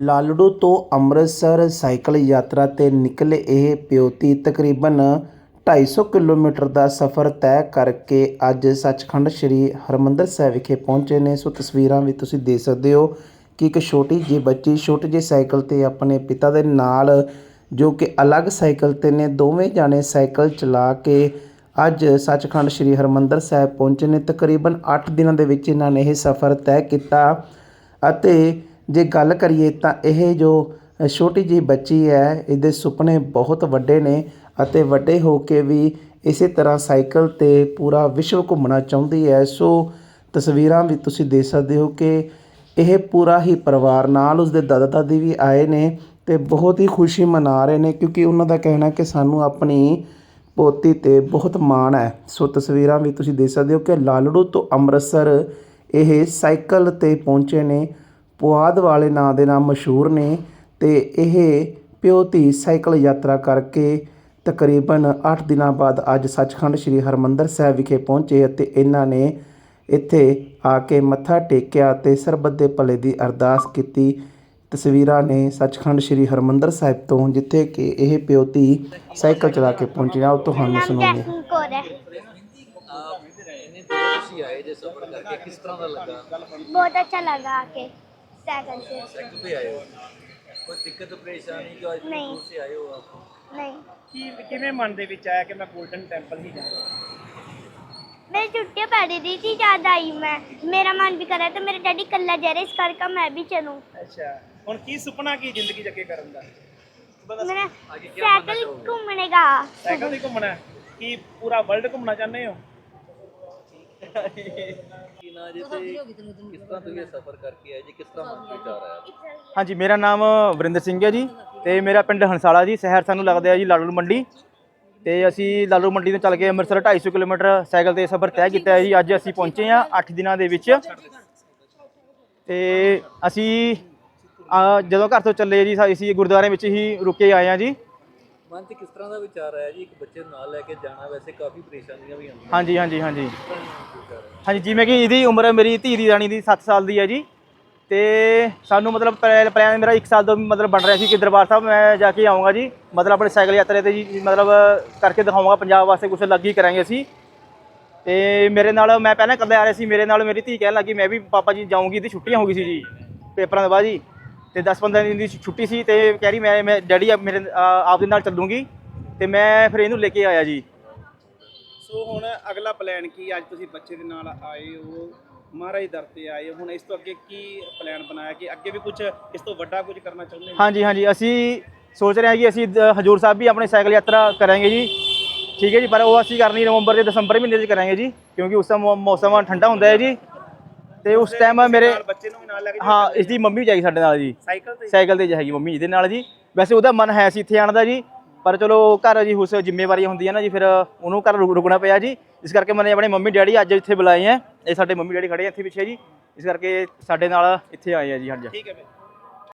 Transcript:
ਲਾਲੜੂ ਤੋਂ ਅੰਮ੍ਰਿਤਸਰ ਸਾਈਕਲ ਯਾਤਰਾ ਤੇ ਨਿਕਲੇ ਇਹ ਪਿਓਤੀ ਤਕਰੀਬਨ 250 ਕਿਲੋਮੀਟਰ ਦਾ ਸਫ਼ਰ ਤੈਅ ਕਰਕੇ ਅੱਜ ਸੱਚਖੰਡ ਸ੍ਰੀ ਹਰਮੰਦਰ ਸਾਹਿਬ ਵਿਖੇ ਪਹੁੰਚੇ ਨੇ। ਸੋ ਤਸਵੀਰਾਂ ਵੀ ਤੁਸੀਂ ਦੇਖ ਸਕਦੇ ਹੋ ਕਿ ਇੱਕ ਛੋਟੀ ਜਿਹੀ ਬੱਚੀ, ਛੋਟੇ ਜਿਹੇ ਸਾਈਕਲ ਤੇ ਆਪਣੇ ਪਿਤਾ ਦੇ ਨਾਲ ਜੋ ਕਿ ਅਲੱਗ ਸਾਈਕਲ ਤੇ ਨੇ, ਦੋਵੇਂ ਜਾਣੇ ਸਾਈਕਲ ਚਲਾ ਕੇ ਅੱਜ ਸੱਚਖੰਡ ਸ੍ਰੀ ਹਰਮੰਦਰ ਸਾਹਿਬ ਪਹੁੰਚੇ ਨੇ। ਤਕਰੀਬਨ 8 ਦਿਨਾਂ ਦੇ ਵਿੱਚ ਇਹਨਾਂ ਨੇ ਇਹ ਸਫ਼ਰ ਤੈਅ ਕੀਤਾ ਅਤੇ ਜੇ ਗੱਲ ਕਰੀਏ ਤਾਂ ਇਹ ਜੋ ਛੋਟੀ ਜਿਹੀ ਬੱਚੀ ਹੈ, ਇਹਦੇ ਸੁਪਨੇ ਬਹੁਤ ਵੱਡੇ ਨੇ ਅਤੇ ਵੱਡੇ ਹੋ ਕੇ ਵੀ ਇਸੇ ਤਰ੍ਹਾਂ ਸਾਈਕਲ ਤੇ ਪੂਰਾ ਵਿਸ਼ਵ ਘੁੰਮਣਾ ਚਾਹੁੰਦੀ ਹੈ। ਸੋ ਤਸਵੀਰਾਂ ਵੀ ਤੁਸੀਂ ਦੇਖ ਸਕਦੇ ਹੋ ਕਿ ਇਹ ਪੂਰਾ ਹੀ ਪਰਿਵਾਰ ਨਾਲ ਉਸਦੇ ਦਾਦਾ ਦਾਦੀ ਵੀ ਆਏ ਨੇ ਤੇ ਬਹੁਤ ਹੀ ਖੁਸ਼ੀ ਮਨਾ ਰਹੇ ਨੇ ਕਿਉਂਕਿ ਉਹਨਾਂ ਦਾ ਕਹਿਣਾ ਕਿ ਸਾਨੂੰ ਆਪਣੀ ਪੋਤੀ ਤੇ ਬਹੁਤ ਮਾਣ ਹੈ। ਸੋ ਤਸਵੀਰਾਂ ਵੀ ਤੁਸੀਂ ਦੇਖ ਸਕਦੇ ਹੋ ਕਿ ਲਾਲੜੂ ਤੋਂ ਅੰਮ੍ਰਿਤਸਰ ਇਹ ਸਾਈਕਲ ਤੇ ਪਹੁੰਚੇ ਨੇ ਪੁਆਦ ਵਾਲੇ ਨਾਂ ਦੇ ਨਾਲ ਮਸ਼ਹੂਰ ਨੇ ਅਤੇ ਇਹ ਪਿਓ ਧੀ ਸਾਈਕਲ ਯਾਤਰਾ ਕਰਕੇ ਤਕਰੀਬਨ ਅੱਠ ਦਿਨਾਂ ਬਾਅਦ ਅੱਜ ਸੱਚਖੰਡ ਸ੍ਰੀ ਹਰਮੰਦਰ ਸਾਹਿਬ ਵਿਖੇ ਪਹੁੰਚੇ ਅਤੇ ਇਹਨਾਂ ਨੇ ਇੱਥੇ ਆ ਕੇ ਮੱਥਾ ਟੇਕਿਆ ਅਤੇ ਸਰਬੱਤ ਦੇ ਭਲੇ ਦੀ ਅਰਦਾਸ ਕੀਤੀ। ਤਸਵੀਰਾਂ ਨੇ ਸੱਚਖੰਡ ਸ੍ਰੀ ਹਰਮੰਦਰ ਸਾਹਿਬ ਤੋਂ ਜਿੱਥੇ ਕਿ ਇਹ ਪਿਓ ਧੀ ਸਾਈਕਲ ਚਲਾ ਕੇ ਪਹੁੰਚਿਆ ਉਹ ਤੁਹਾਨੂੰ ਸੁਣਾਉਂਦੇ ਤੁਸੀਂ ਬਹੁਤ ਅੱਛਾ ਲੱਗਾ ਕੇ। साइकिल से साइकिल पे आए हो ਕੋਈ ਦਿੱਕਤ ਪਰੇਸ਼ਾਨੀ ਜੋ ਅੱਜ ਨਹੀਂ। ਦੂਰ ਸੇ ਆਏ ਹੋ ਆਪ? नहीं ਕੀ ਕਿਵੇਂ ਮਨ ਦੇ ਵਿੱਚ ਆਇਆ ਕਿ ਮੈਂ ਗੋਲਡਨ ਟੈਂਪਲ ਹੀ ਜਾਣਾ मेरी छुट्टियाँ पड़ रही थी ज़्यादा ही मैं मेरा मन भी कर रहा था मेरे डैडी कल्ला जा रहे इस करके मैं भी चलूँ ਅੱਛਾ। ਹੁਣ ਕੀ ਸੁਪਨਾ ਕੀ ਜ਼ਿੰਦਗੀ ਚ ਅੱਗੇ ਕਰਨ ਦਾ? मेरा आगे क्या बनना साइकिल चाहोगे? घूमने का ਸਾਈਕਲ ਤੇ ਘੁੰਮਣਾ ਹੈ? ਕੀ ਪੂਰਾ ਵਰਲਡ ਘੁੰਮਣਾ ਚਾਹੁੰਦੇ ਹੋ? ਹਾਂਜੀ ਮੇਰਾ ਨਾਮ ਵਰਿੰਦਰ ਸਿੰਘ ਹੈ ਜੀ ਤੇ ਮੇਰਾ ਪਿੰਡ ਹੰਸਾਲਾ ਜੀ। ਸ਼ਹਿਰ ਸਾਨੂੰ ਲੱਗਦਾ ਹੈ ਜੀ ਲਾਲੂ ਮੰਡੀ। ਤੇ ਅਸੀਂ ਲਾਲੂ ਮੰਡੀ ਤੋਂ ਚੱਲ ਕੇ ਅੰਮ੍ਰਿਤਸਰ 250 ਕਿਲੋਮੀਟਰ ਸਾਈਕਲ ਤੇ ਸਫ਼ਰ ਤੈਅ ਕੀਤਾ ਹੈ ਜੀ। ਅੱਜ ਅਸੀਂ ਪਹੁੰਚੇ ਹਾਂ 8 ਦਿਨਾਂ ਦੇ ਵਿੱਚ। ਤੇ ਅਸੀਂ ਜਦੋਂ ਘਰ ਤੋਂ ਚੱਲੇ ਜੀ ਅਸੀਂ ਗੁਰਦੁਆਰੇ ਵਿੱਚ ਹੀ ਰੁਕੇ ਆਏ ਆ ਜੀ। ਮਨ ਤੇ ਕਿਸ ਤਰ੍ਹਾਂ ਦਾ ਵਿਚਾਰ ਆਇਆ ਜੀ? ਇੱਕ ਬੱਚੇ ਨੂੰ ਨਾਲ ਲੈ ਕੇ ਜਾਣਾ ਵੈਸੇ ਕਾਫੀ ਪਰੇਸ਼ਾਨੀਆਂ ਵੀ ਆਉਂਦੀਆਂ ਹਾਂਜੀ ਹਾਂਜੀ ਹਾਂਜੀ। ਹਾਂਜੀ ਜਿਵੇਂ ਕਿ ਇਹਦੀ ਉਮਰ ਮੇਰੀ ਧੀ ਦੀ ਰਾਣੀ ਦੀ 7 ਸਾਲ ਦੀ ਹੈ ਜੀ। ਤੇ ਸਾਨੂੰ ਮਤਲਬ ਪਲੈ- ਪਲਾਨ ਮੇਰਾ 1 ਸਾਲ ਤੋਂ ਮਤਲਬ ਬਣ ਰਿਹਾ ਸੀ ਕਿ ਦਰਬਾਰ ਸਾਹਿਬ ਮੈਂ ਜਾ ਕੇ ਆਉਂਗਾ ਜੀ। ਮਤਲਬ ਆਪਣੇ ਸਾਈਕਲ ਯਾਤਰਾ ਤੇ ਜੀ ਮਤਲਬ ਕਰਕੇ ਦਿਖਾਵਾਂਗਾ ਪੰਜਾਬ ਵਾਸਤੇ ਕੁਝ ਅਲੱਗ ਹੀ ਕਰਾਂਗੇ ਅਸੀਂ। ਤੇ ਮੇਰੇ ਨਾਲ ਮੈਂ ਪਹਿਲਾਂ ਇਕੱਲੇ ਆ ਰਿਹਾ ਸੀ ਮੇਰੇ ਨਾਲ ਮੇਰੀ ਧੀ ਕਹਿਣ ਲੱਗੀ ਮੈਂ ਵੀ ਪਾਪਾ ਜੀ ਜਾਊਂਗੀ ਇਹਦੀ ਛੁੱਟੀਆਂ ਹੋ ਗਈ ਸੀ ਜੀ ਪੇਪਰਾਂ ਦੇ ਬਾਅਦ ਜੀ। ਤੇ 10-15 ਦਿਨ ਦੀ ਛੁੱਟੀ ਸੀ ਤੇ ਕਹਿ ਰਹੀ ਮੈਂ ਮੈਂ ਡੈਡੀ ਮੇਰੇ ਆ, ਆਪ ਦੇ ਨਾਲ ਚੱਲੂੰਗੀ। ਤੇ ਮੈਂ ਫਿਰ ਇਹਨੂੰ ਲੈ ਕੇ ਆਇਆ ਜੀ। ਸੋ ਹੁਣ ਅਗਲਾ ਪਲਾਨ ਕੀ ਅੱਜ ਤੁਸੀਂ ਬੱਚੇ ਦੇ ਨਾਲ ਆਏ ਹੋ ਮਹਾਰਾਜ ਦਰ ਤੇ ਆਏ ਹੁਣ ਇਸ ਤੋਂ ਅੱਗੇ ਕੀ ਪਲਾਨ ਬਣਾਇਆ ਕਿ ਅੱਗੇ ਵੀ ਕੁਝ ਇਸ ਤੋਂ ਵੱਡਾ ਕੁਝ ਕਰਨਾ ਚਾਹੁੰਦੇ ਹੋ? ਹਾਂਜੀ ਹਾਂਜੀ। ਅਸੀਂ ਸੋਚ ਰਹੇ ਹਾਂ ਕਿ ਅਸੀਂ ਦ- ਹਜੂਰ ਸਾਹਿਬ ਵੀ ਆਪਣੇ ਸਾਈਕਲ ਯਾਤਰਾ ਕਰਾਂਗੇ ਜੀ। ਠੀਕ ਹੈ ਜੀ ਪਰ ਉਹ ਅਸੀਂ ਕਰਨੀ ਨਵੰਬਰ ਤੇ ਦਸੰਬਰ ਮਹੀਨੇ 'ਚ ਕਰਾਂਗੇ ਜੀ ਕਿਉਂਕਿ ਉਸ ਦਾ ਮੌ- ਮੌਸਮ ਠੰਡਾ ਹੁੰਦਾ ਹੈ ਜੀ। ਤੇ ਉਸ ਟਾਈਮ ਮੇਰੇ ਨਾਲ ਬੱਚੇ ਨੂੰ ਵੀ ਨਾਲ ਲੈ ਕੇ ਹਾਂ ਇਸ ਦੀ ਮੰਮੀ ਵੀ ਜਾਏਗੀ ਸਾਡੇ ਨਾਲ ਜੀ। ਸਾਈਕਲ ਤੇ ਸਾਈਕਲ ਤੇ ਜਾਏਗੀ ਮੰਮੀ ਇਹਦੇ ਨਾਲ ਜੀ। ਵੈਸੇ ਉਹਦਾ ਮਨ ਹੈ ਸੀ ਇੱਥੇ ਆਉਣ ਦਾ ਜੀ। ਪਰ ਚਲੋ ਘਰ ਜੀ ਉਸ ਜ਼ਿੰਮੇਵਾਰੀਆਂ ਹੁੰਦੀਆਂ ਨਾ ਜੀ, ਫਿਰ ਉਹਨੂੰ ਘਰ ਰੁਕ- ਰੁਕਣਾ ਪਿਆ ਜੀ। ਇਸ ਕਰਕੇ ਮੈਨੇ ਆਪਣੇ ਮੰਮੀ ਡੈਡੀ ਅੱਜ ਇੱਥੇ ਬੁਲਾਏ ਆ। ਇਹ ਸਾਡੇ ਮੰਮੀ ਡੈਡੀ ਖੜੇ ਆ ਇੱਥੇ ਪਿੱਛੇ ਜੀ। ਇਸ ਕਰਕੇ ਸਾਡੇ ਨਾਲ ਇੱਥੇ ਆਏ ਆ ਜੀ, ਹਾਂਜੀ। ਠੀਕ ਹੈ